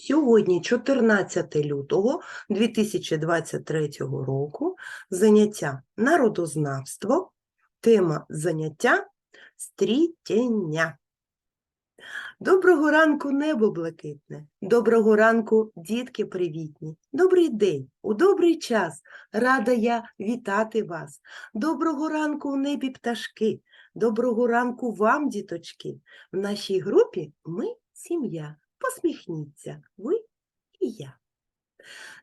Сьогодні, 14 лютого 2023 року, заняття народознавство, тема заняття стрітення. Доброго ранку, небо блакитне, доброго ранку, дітки привітні, добрий день, у добрий час, рада я вітати вас. Доброго ранку у небі пташки, доброго ранку вам, діточки. В нашій групі ми сім'я. Посміхніться, ви і я.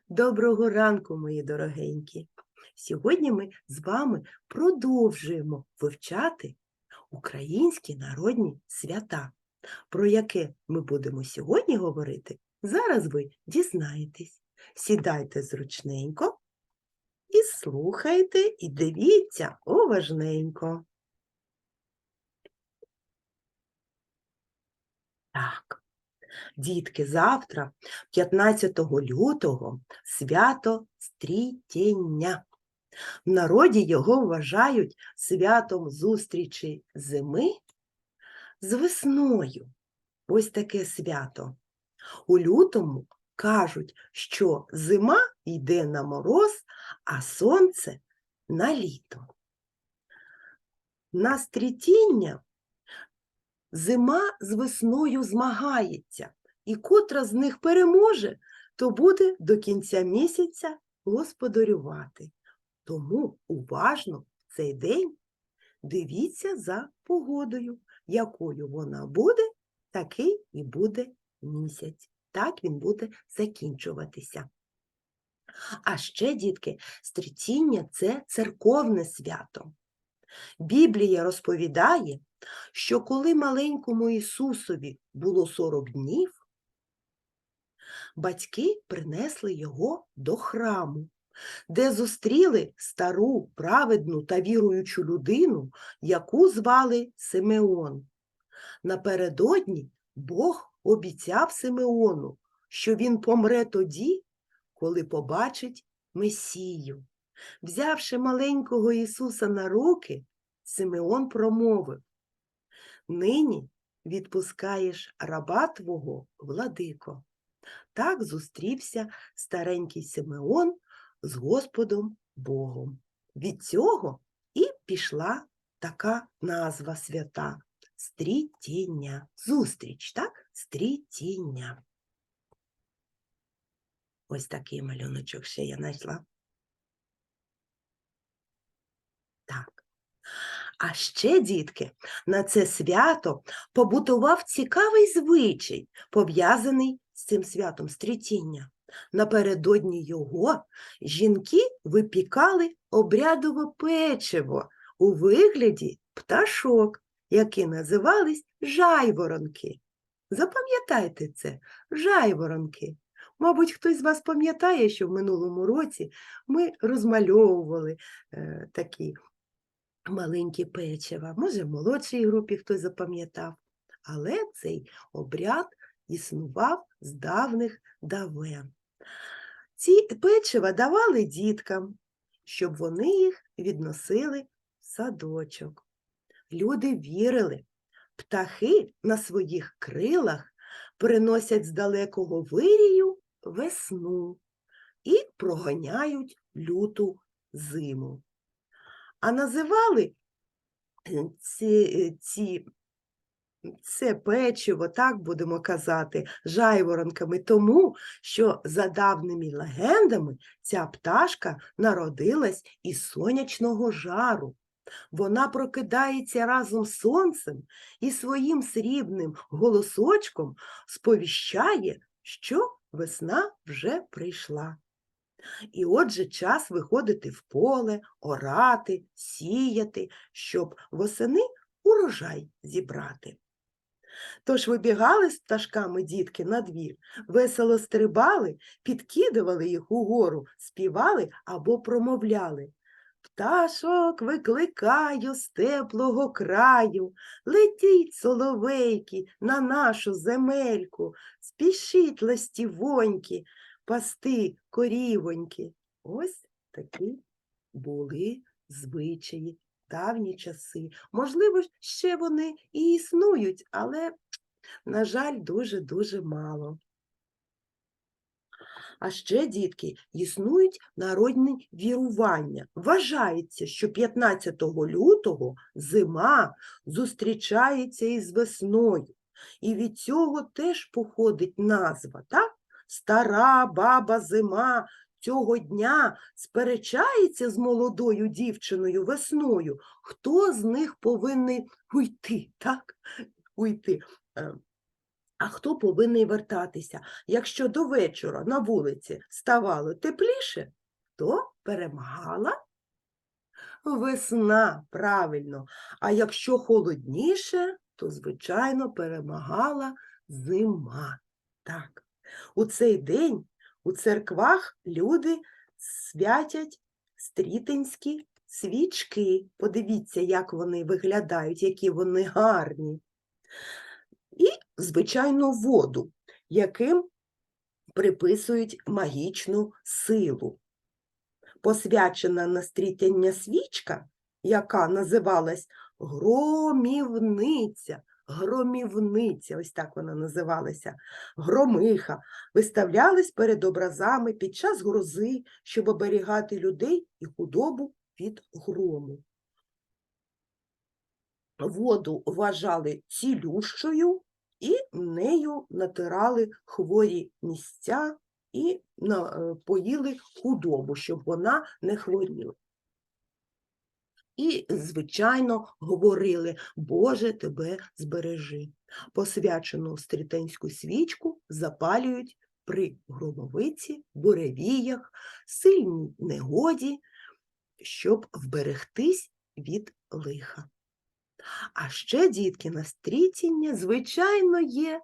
Доброго ранку, мої дорогенькі. Сьогодні ми з вами продовжуємо вивчати українські народні свята. Про яке ми будемо сьогодні говорити, зараз ви дізнаєтесь. Сідайте зручненько і слухайте, і дивіться уважненько. Так, дітки, завтра, 15 лютого, свято Стрітєння. В народі його вважають святом зустрічі зими з весною. Ось таке свято. У лютому кажуть, що зима йде на мороз, а сонце на літо. На стрітіння зима з весною змагається, і котра з них переможе, то буде до кінця місяця господарювати. Тому уважно в цей день дивіться за погодою, якою вона буде, такий і буде місяць. Так він буде закінчуватися. А ще, дітки, стрітіння – це церковне свято. Біблія розповідає, що коли маленькому Ісусові було 40 днів, батьки принесли його до храму, де зустріли стару, праведну та віруючу людину, яку звали Симеон. Напередодні Бог обіцяв Симеону, що він помре тоді, коли побачить Месію. Взявши маленького Ісуса на руки, Симеон промовив Нині відпускаєш раба твого, владико. Так зустрівся старенький Симеон з Господом Богом. Від цього і пішла така назва свята стрітіння. Зустріч, так? Стрітіння. Ось такий малюночок ще я знайшла. Так. А ще, дітки, на це свято побутував цікавий звичай, пов'язаний з цим святом стрітіння. Напередодні його жінки випікали обрядове печиво у вигляді пташок, які називались жайворонки. Запам'ятайте це, жайворонки. Мабуть, хтось з вас пам'ятає, що в минулому році ми розмальовували е, такі маленькі печива. Може, в молодшій групі хтось запам'ятав. Але цей обряд існував з давних давен. Ці печива давали діткам, щоб вони їх відносили в садочок. Люди вірили, птахи на своїх крилах приносять з далекого вирію весну і проганяють люту зиму. А називали е, ці, ці це печиво, так будемо казати, жайворонками, тому що за давними легендами ця пташка народилась із сонячного жару. Вона прокидається разом з сонцем і своїм срібним голосочком сповіщає, що весна вже прийшла. І отже час виходити в поле, орати, сіяти, щоб восени урожай зібрати. Тож вибігали з пташками дітки на двір, весело стрибали, підкидували їх угору, співали або промовляли. Пташок викликаю з теплого краю, летіть, соловейки, на нашу земельку, спішіть ластівоньки, пасти корівоньки. Ось такі були звичаї давні часи. Можливо, ще вони і існують, але, на жаль, дуже-дуже мало. А ще, дітки, існують народні вірування. Вважається, що 15 лютого зима зустрічається із весною. І від цього теж походить назва, так? Стара баба зима цього дня сперечається з молодою дівчиною весною. Хто з них повинен уйти, так? Уйти. Е, А хто повинен вертатися? Якщо до вечора на вулиці ставало тепліше, то перемагала весна, правильно. А якщо холодніше, то, звичайно, перемагала зима. Так. У цей день у церквах люди святять стрітинські свічки. Подивіться, як вони виглядають, які вони гарні. І, звичайно, воду, яким приписують магічну силу. Посвячена на стрітяння свічка, яка називалась громівниця, громівниця, ось так вона називалася, громиха, виставлялись перед образами під час грози, щоб оберігати людей і худобу від грому. Воду вважали цілющою і нею натирали хворі місця і е, поїли худобу, щоб вона не хворіла. І, звичайно, говорили Боже тебе збережи. Посвячену стрітенську свічку запалюють при громовиці, буревіях, сильній негоді, щоб вберегтись від лиха. А ще, дітки, на стрітіння, звичайно, є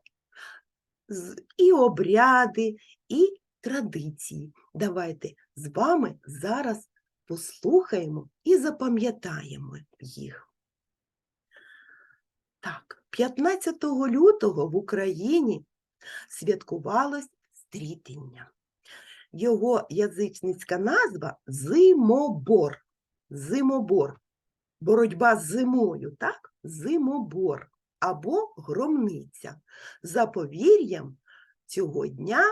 і обряди, і традиції. Давайте з вами зараз послухаємо і запам'ятаємо їх. Так, 15 лютого в Україні святкувалось стрітення. Його язичницька назва зимобор. Зимобор. Боротьба з зимою, так? Зимобор або громниця. За повір'ям цього дня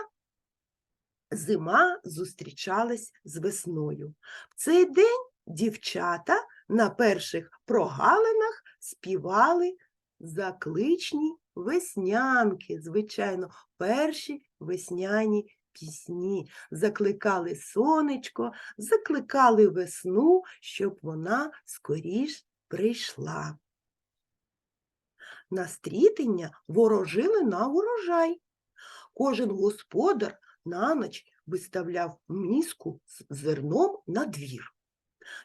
зима зустрічалась з весною. В цей день дівчата на перших прогалинах співали закличні веснянки, звичайно, перші весняні пісні, закликали сонечко, закликали весну, щоб вона скоріш прийшла. На стрітення ворожили на урожай. Кожен господар на ніч виставляв міску з зерном на двір.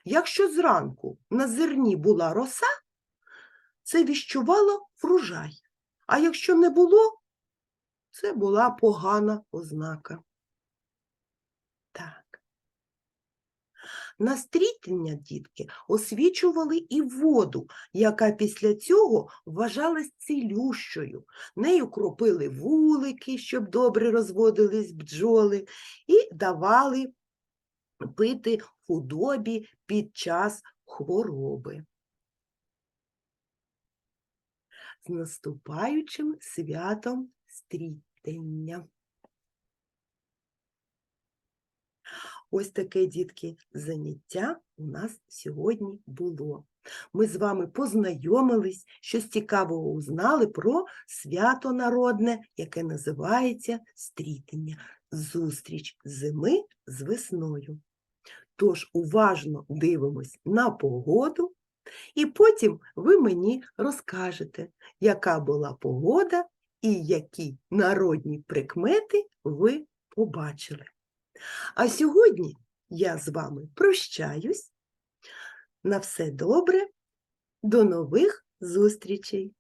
Якщо зранку на зерні була роса, це віщувало врожай, а якщо не було, це була погана ознака. Так. На стрітення, дітки, освічували і воду, яка після цього вважалась цілющою. Нею кропили вулики, щоб добре розводились бджоли, і давали пити худобі під час хвороби. З наступаючим святом стрітення. Ось таке, дітки, заняття у нас сьогодні було. Ми з вами познайомились, щось цікавого узнали про свято народне, яке називається стрітення, зустріч зими з весною. Тож уважно дивимось на погоду, і потім ви мені розкажете, яка була погода і які народні прикмети ви побачили. А сьогодні я з вами прощаюсь. На все добре, до нових зустрічей!